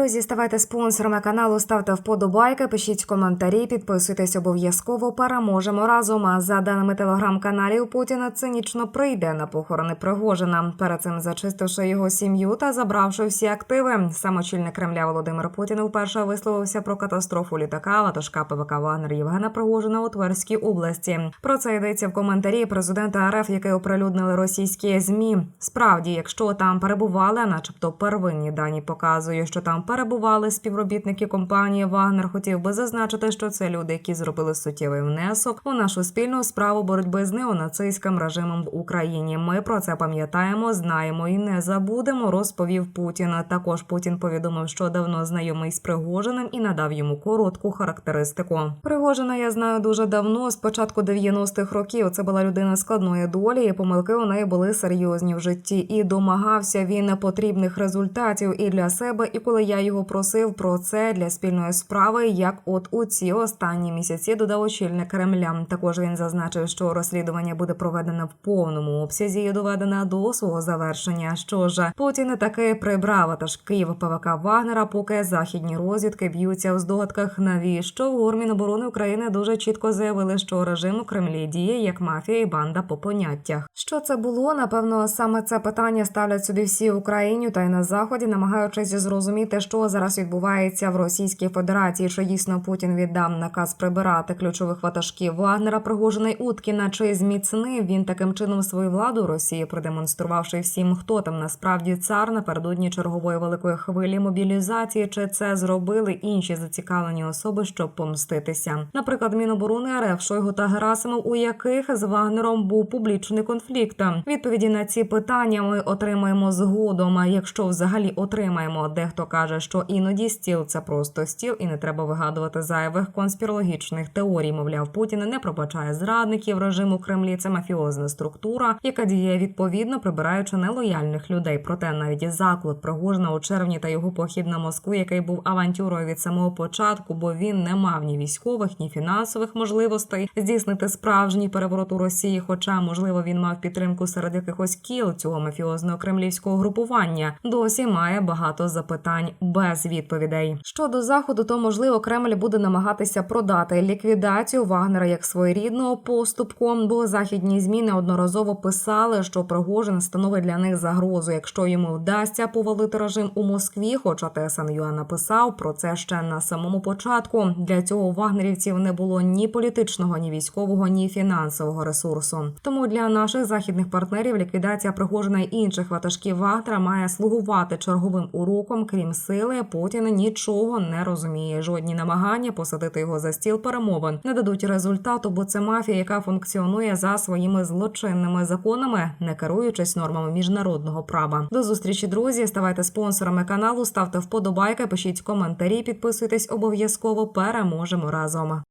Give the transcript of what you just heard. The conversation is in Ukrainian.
Друзі, ставайте спонсорами каналу, ставте вподобайки, пишіть коментарі, підписуйтесь обов'язково. Переможемо разом. А за даними телеграм-каналів, Путіна цинічно прийде на похорони Пригожина. Перед цим зачистивши його сім'ю та забравши всі активи. Самочільник Кремля Володимир Путін вперше висловився про катастрофу літака ватажка ПВК Вагнер Євгена Пригожина у Тверській області. Про це йдеться в коментарі президента РФ, який оприлюднили російські змі. Справді, якщо там перебували, начебто первинні дані показують, що там перебували співробітники компанії Вагнер. Хотів би зазначити, що це люди, які зробили суттєвий внесок у нашу спільну справу боротьби з неонацистським режимом в Україні. Ми про це пам'ятаємо, знаємо і не забудемо. Розповів Путін. Також Путін повідомив, що давно знайомий з Пригожиним і надав йому коротку характеристику. Пригожина я знаю дуже давно, з початку 90-х років. Це була людина складної долі, і помилки у неї були серйозні в житті. І домагався він потрібних результатів і для себе. І коли я його просив про це для спільної справи, як от у ці останні місяці додав очільник Кремля. Також він зазначив, що розслідування буде проведено в повному обсязі і доведено до свого завершення. Що ж, Путін таки прибрав ватаж Київ ПВК Вагнера, поки західні розвідки б'ються в здогадках, навіщо в Гурміноборони України дуже чітко заявили, що режим у Кремлі діє як мафія і банда по поняттях. Що це було? Напевно, саме це питання ставлять собі всі в Україні та й на заході, намагаючись зрозуміти, що зараз відбувається в Російській Федерації. Чи дійсно Путін віддав наказ прибирати ключових ватажків Вагнера, Пригожина й Уткіна, чи зміцнив він таким чином свою владу Росії, продемонструвавши всім, хто там насправді цар напередодні чергової великої хвилі мобілізації, чи це зробили інші зацікавлені особи, щоб помститися. Наприклад, Міноборони РФ Шойгу та Герасимов, у яких з Вагнером був публічний конфлікт. Відповіді на ці питання ми отримаємо згодом. Якщо взагалі отримаємо, дехто каже, що іноді стіл це просто стіл, і не треба вигадувати зайвих конспірологічних теорій. Мовляв, Путін не пробачає зрадників режиму Кремлі. Це мафіозна структура, яка діє відповідно, прибираючи нелояльних людей. Проте навіть заклик Пригожина у червні та його похід на Москву, який був авантюрою від самого початку, бо він не мав ні військових, ні фінансових можливостей здійснити справжній переворот у Росії. Хоча, можливо, він мав підтримку серед якихось кіл цього мафіозного кремлівського групування. Досі має багато запитань без відповідей. Щодо заходу, то можливо Кремль буде намагатися продати ліквідацію Вагнера як своєрідного поступку, бо західні змі неодноразово писали, що Пригожин становить для них загрозу, якщо йому вдасться повалити режим у Москві. Хоча ТСН ЮА написав про це ще на самому початку. Для цього вагнерівців не було ні політичного, ні військового, ні фінансового ресурсу. Тому для наших західних партнерів ліквідація Пригожина й інших ватажків Вагнера має слугувати черговим уроком, крім сили. Путін нічого не розуміє. Жодні намагання посадити його за стіл перемовин не дадуть результату, бо це мафія, яка функціонує за своїми злочинними законами, не керуючись нормами міжнародного права. До зустрічі, друзі. Ставайте спонсорами каналу, ставте вподобайки, пишіть коментарі, підписуйтесь обов'язково. Переможемо разом.